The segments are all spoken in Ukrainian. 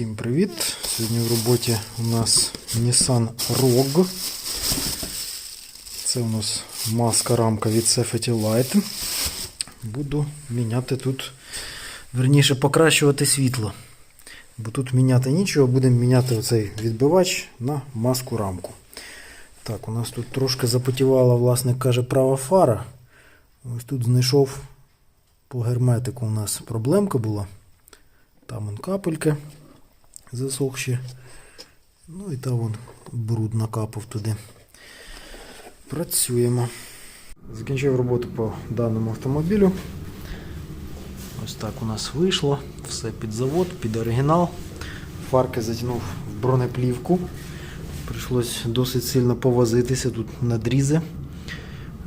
Всім привіт! Сьогодні в роботі у нас Nissan Rogue. Це у нас маска рамка від Safety Light. Буду міняти тут, верніше покращувати світло. Бо тут міняти нічого, будемо міняти оцей відбивач на маску рамку. Так, у нас тут трошки запотівала, власник каже, права фара. Ось тут знайшов по герметику у нас проблемка була. Там он капельки засохші. Ну і там вон бруд накапав туди. Працюємо. Закінчив роботу по даному автомобілю. Ось так у нас вийшло. Все під завод, під оригінал. Фарки затягнув в бронеплівку. Прийшлось досить сильно повозитися, тут надрізи.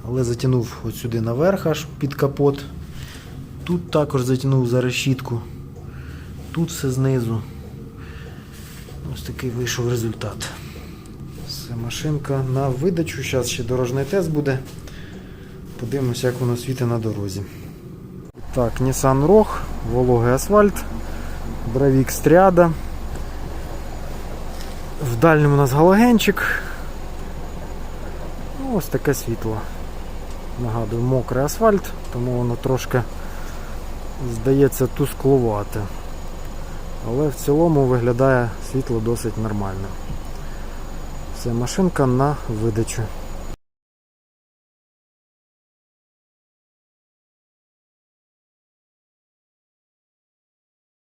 Але затягнув от сюди наверх аж під капот. Тут також затягнув за решітку. Тут все знизу. Ось такий вийшов результат. Все, машинка на видачу. Зараз ще дорожній тест буде. Подивимося, як воно світить на дорозі. Так, Nissan Rogue, вологий асфальт, Bravik Стряда. В дальньому у нас галогенчик. Ну, ось таке світло. Нагадую, мокрий асфальт, тому воно трошки здається тускловате. Але в цілому виглядає світло досить нормально. Це машинка на видачу.